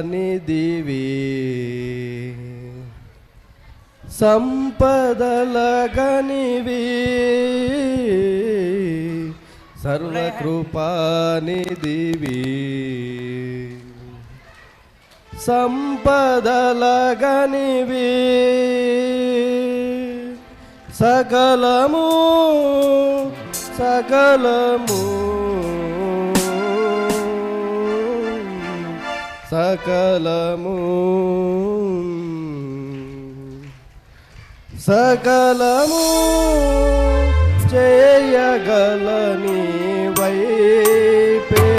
నిధివి సంపదల గనివి. సర్వకృపానిధివి సంపదల గనివి. సకలము సకలము. సకలము. సకలము చేయగలని వైపే.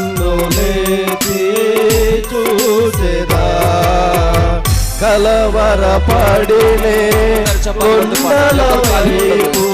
కన్నులేతి చూసేదా కలవర పడినే కొండల వైపు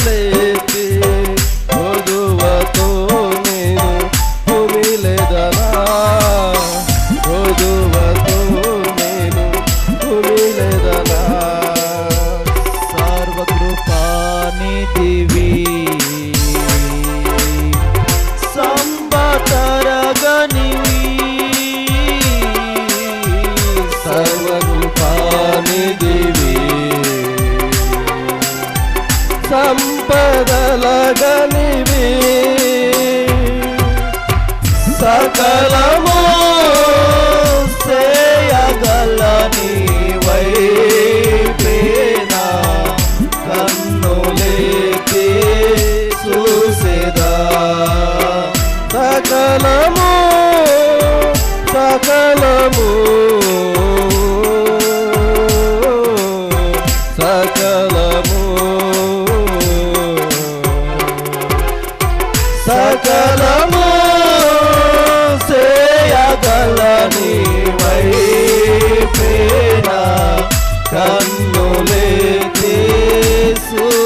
కనులెత్తి కొదువతో నేను కుమిలెదనా కొదువతో నేను కుమిలెదనా సర్వకృపానిధివి సంపదలగనివి. సకలము చేయగలని వైపేనా? కన్నులేతి చూసేదా? సకలము సకలము. సకలము. చూసేదా